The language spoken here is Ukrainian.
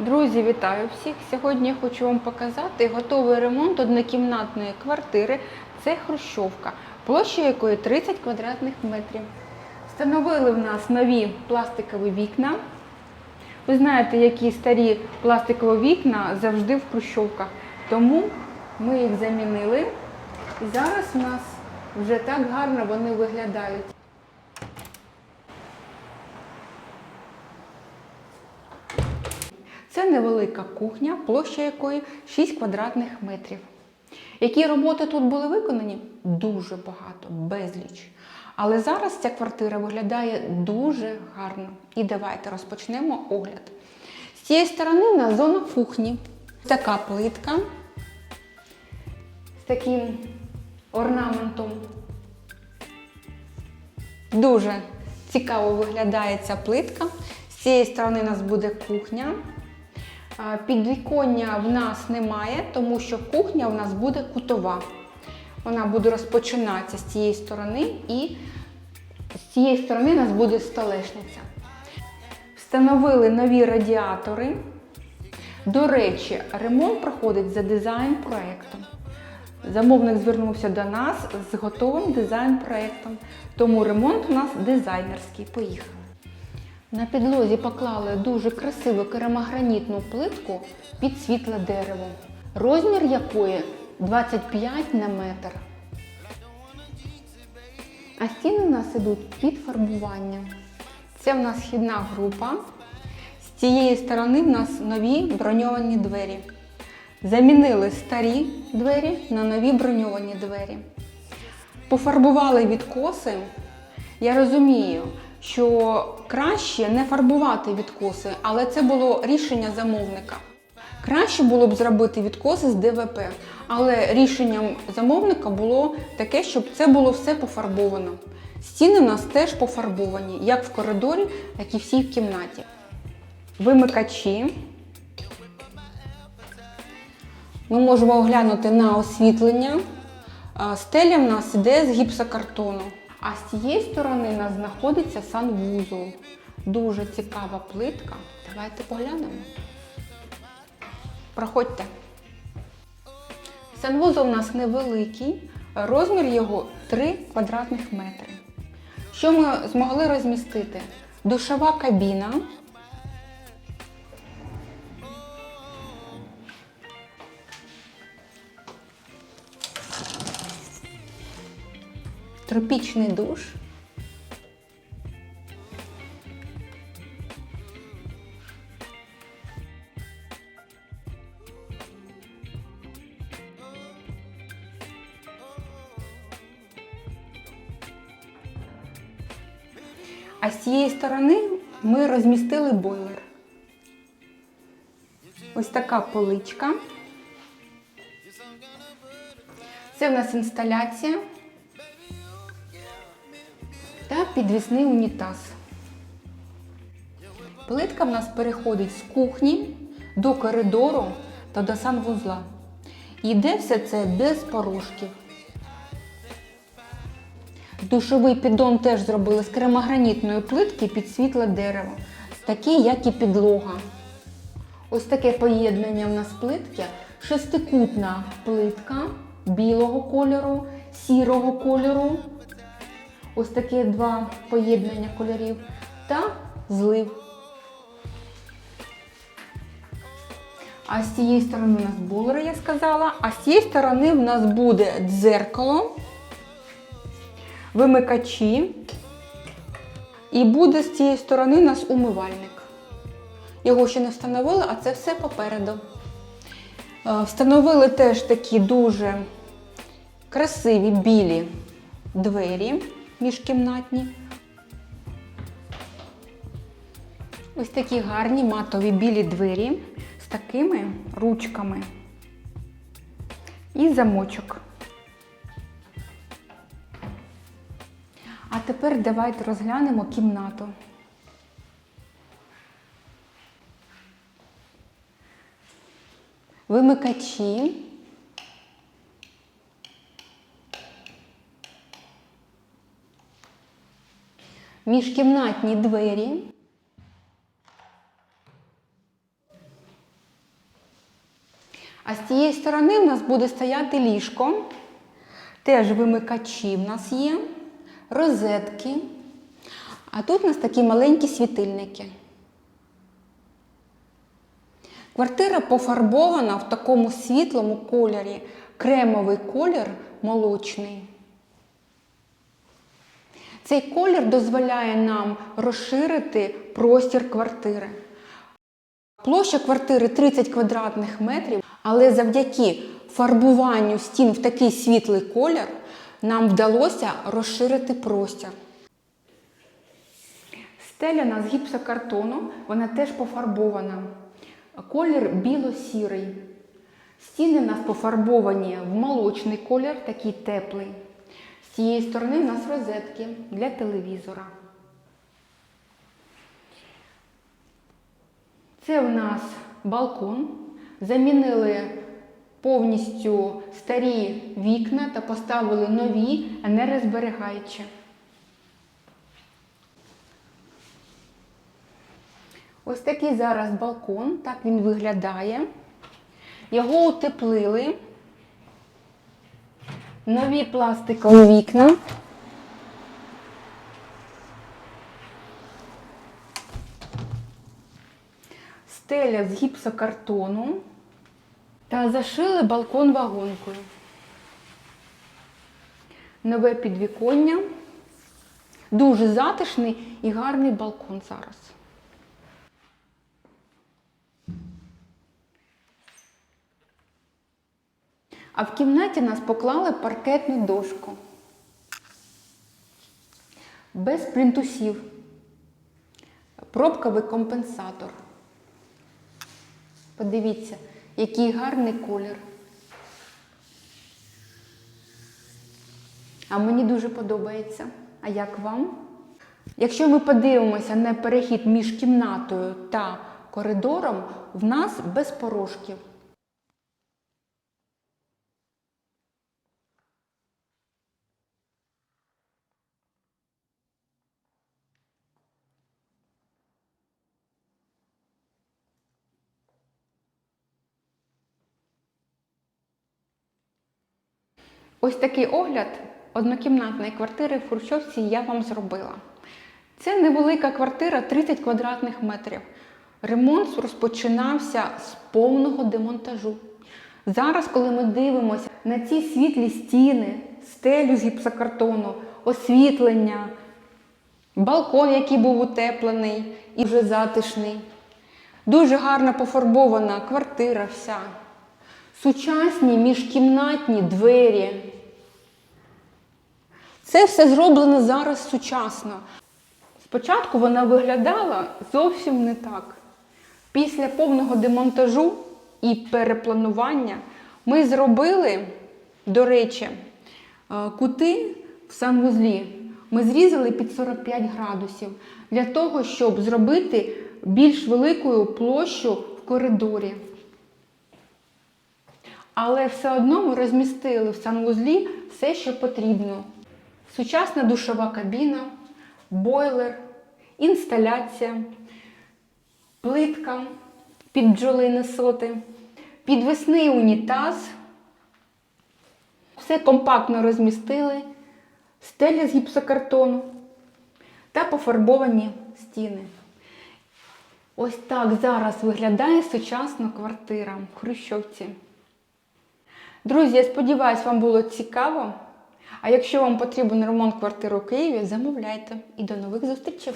Друзі, вітаю всіх! Сьогодні я хочу вам показати готовий ремонт однокімнатної квартири. Це Хрущовка, площа якої 30 квадратних метрів. Встановили в нас нові пластикові вікна. Ви знаєте, які старі пластикові вікна завжди в Хрущовках. Тому ми їх замінили. І зараз у нас вже так гарно вони виглядають. Це невелика кухня, площа якої 6 квадратних метрів. Які роботи тут були виконані? Дуже багато, безліч. Але зараз ця квартира виглядає дуже гарно. І давайте розпочнемо огляд. З цієї сторони у нас зона кухні. Така плитка з таким орнаментом. Дуже цікаво виглядає ця плитка. З цієї сторони у нас буде кухня. Підвіконня в нас немає, тому що кухня у нас буде кутова. Вона буде розпочинатися з цієї сторони і з цієї сторони у нас буде столешниця. Встановили нові радіатори. До речі, ремонт проходить за дизайн-проектом. Замовник звернувся до нас з готовим дизайн-проектом, тому ремонт у нас дизайнерський. Поїхали. На підлозі поклали дуже красиву керамогранітну плитку під світле дерево, розмір якої 25 на метр. А стіни у нас ідуть під фарбування. Це в нас східна група. З цієї сторони в нас нові броньовані двері. Замінили старі двері на нові броньовані двері. Пофарбували відкоси. Я розумію, що краще не фарбувати відкоси, але це було рішення замовника. Краще було б зробити відкоси з ДВП, але рішенням замовника було таке, щоб це було все пофарбовано. Стіни у нас теж пофарбовані, як в коридорі, так і всі в кімнаті. Вимикачі. Ми можемо оглянути на освітлення. Стеля в нас іде з гіпсокартону. А з цієї сторони нас знаходиться санвузол. Дуже цікава плитка. Давайте поглянемо. Проходьте. Санвузол у нас невеликий, розмір його 3 квадратних метри. Що ми змогли розмістити? Душова кабіна. Тропічний душ. А з цієї сторони ми розмістили бойлер. Ось така поличка. Це в нас інсталяція та підвісний унітаз. Плитка в нас переходить з кухні до коридору та до санвузла. І йде все це без порожків. Душовий піддон теж зробили з кремогранітної плитки під світле дерево, такий, як і підлога. Ось таке поєднання в нас плитки. Шестикутна плитка білого кольору, сірого кольору. Ось такі два поєднання кольорів та злив. А з цієї сторони у нас булери, я сказала, а з цієї сторони в нас буде дзеркало, вимикачі. І буде з цієї сторони у нас умивальник. Його ще не встановили, а це все попереду. Е, Встановили теж такі дуже красиві білі двері міжкімнатні. Ось такі гарні матові білі двері з такими ручками і замочок. А тепер давайте розглянемо кімнату. Вимикачі. Міжкімнатні двері. А з цієї сторони в нас буде стояти ліжко. Теж вимикачі в нас є, розетки. А тут у нас такі маленькі світильники. Квартира пофарбована в такому світлому кольорі, кремовий колір молочний. Цей колір дозволяє нам розширити простір квартири. Площа квартири 30 квадратних метрів, але завдяки фарбуванню стін в такий світлий колір нам вдалося розширити простір. Стеля у нас з гіпсокартону, вона теж пофарбована. Колір біло-сірий. Стіни у нас пофарбовані в молочний колір, такий теплий. Цієї сторони у нас розетки для телевізора. Це у нас балкон. Замінили повністю старі вікна та поставили нові, енергозберігаючі. Ось такий зараз балкон, так він виглядає. Його утеплили. Нові пластикові вікна. Стеля з гіпсокартону. Та зашили балкон вагонкою. Нове підвіконня. Дуже затишний і гарний балкон зараз. А в кімнаті нас поклали паркетну дошку. Без плінтусів. Пробковий компенсатор. Подивіться, який гарний колір. А мені дуже подобається. А як вам? Якщо ми подивимося на перехід між кімнатою та коридором, в нас без порожків. Ось такий огляд однокімнатної квартири в Хрущовці я вам зробила. Це невелика квартира 30 квадратних метрів. Ремонт розпочинався з повного демонтажу. Зараз, коли ми дивимося на ці світлі стіни, стелю з гіпсокартону, освітлення, балкон, який був утеплений і вже затишний, дуже гарно пофарбована квартира вся. Сучасні міжкімнатні двері. Це все зроблено зараз сучасно. Спочатку вона виглядала зовсім не так. Після повного демонтажу і перепланування ми зробили, до речі, е, кути в санвузлі. Ми зрізали під 45 градусів для того, щоб зробити більш великою площу в коридорі. Але все одно ми розмістили в санвузлі все, що потрібно. Сучасна душова кабіна, бойлер, інсталяція, плитка під бджолини соти, підвісний унітаз. Все компактно розмістили, стеля з гіпсокартону та пофарбовані стіни. Ось так зараз виглядає сучасна квартира в Хрущовці. Друзі, я сподіваюся, вам було цікаво. А якщо вам потрібен ремонт квартири у Києві, замовляйте. І до нових зустрічей!